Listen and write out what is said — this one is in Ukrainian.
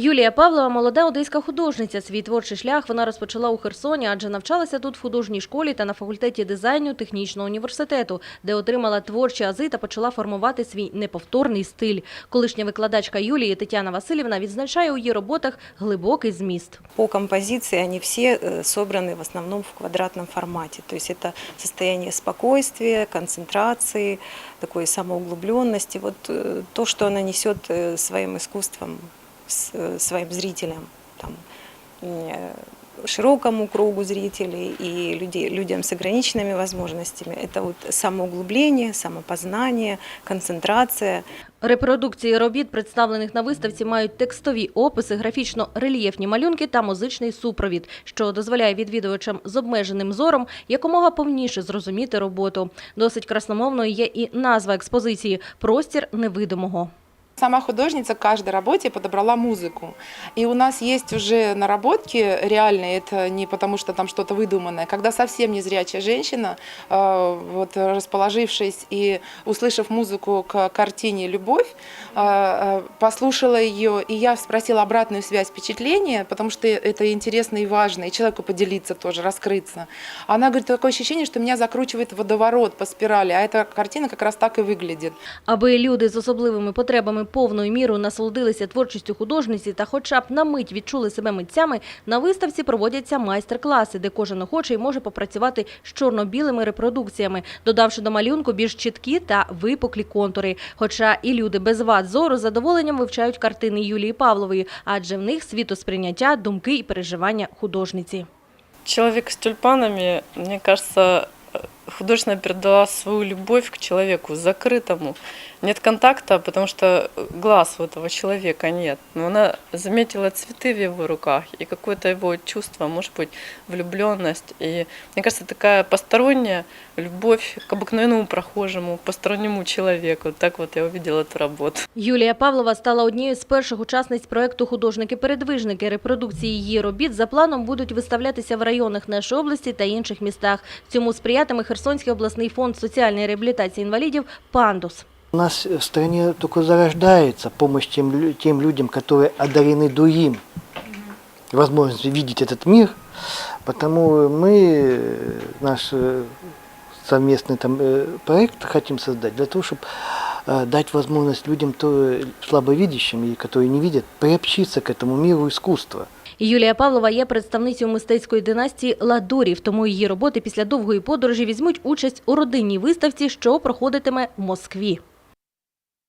Юлія Павлова – молода одеська художниця. Свій творчий шлях вона розпочала у Херсоні, адже навчалася тут в художній школі та на факультеті дизайну технічного університету, де отримала творчі ази та почала формувати свій неповторний стиль. Колишня викладачка Юлії Тетяна Васильівна відзначає у її роботах глибокий зміст. По композиции они все э, собраны в основном в квадратном формате. То есть это состояние спокойствия, концентрации, такой самоуглубленности. Вот э, то, что она несет э, своим искусством с- э, своим зрителям, там, э, широкому кругу зрителей и людей, людям с ограниченными возможностями. Это вот самоуглубление, самопознание, концентрация. Репродукції робіт, представлених на виставці, мають текстові описи, графічно-рельєфні малюнки та музичний супровід, що дозволяє відвідувачам з обмеженим зором якомога повніше зрозуміти роботу. Досить красномовною є і назва експозиції «Простір невидимого». Сама художница к каждой работе подобрала музыку. И у нас есть уже наработки реальные, это не потому что там что-то выдуманное, когда совсем незрячая женщина, э, вот расположившись и услышав музыку к картине «Любовь», э, э, послушала ее, и я спросила обратную связь впечатления, потому что это интересно и важно, и человеку поделиться тоже, раскрыться. Она говорит, такое ощущение, что меня закручивает водоворот по спирали, а эта картина как раз так и выглядит. Аби люди з особливими потребами повною мірою насолодилися творчістю художниці та хоча б на мить відчули себе митцями, на виставці проводяться майстер-класи, де кожен охочий може попрацювати з чорно-білими репродукціями, додавши до малюнку більш чіткі та випуклі контури. Хоча і люди без вад зору з задоволенням вивчають картини Юлії Павлової, адже в них світосприйняття, думки і переживання художниці. Человек с тюльпанами, мне кажется, художественно передала свою любовь к человеку закрытому. Нет контакта, потому что глаз у этого человека нет. Но она заметила цветы в его руках и какое-то его чувство, может быть, влюбленность. И мне кажется, такая посторонняя любовь к обыкновенному прохожему, постороннему человеку. Так вот я увидела эту работу. Юлія Павлова стала однією з перших учасниць проекту «Художники-передвижники». Репродукції її робіт за планом будуть виставлятися в районах нашої області та інших містах. Цьому сприятиме Херсонський обласний фонд соціальної реабілітації інвалідів «Пандус». У нас в стране только зарождается помощь тем, лю- тем людям, которые одарены другим, возможностью видеть этот мир. Потому мы э, наш э, совместный там, э, проект хотим создать для того, чтобы дать возможность людям, то, э, слабовидящим и которые не видят, приобщиться к этому миру искусства. Юлія Павлова є представницею мистецької династії Ладурів, тому її роботи після довгої подорожі візьмуть участь у родинній виставці, що проходитиме в Москві.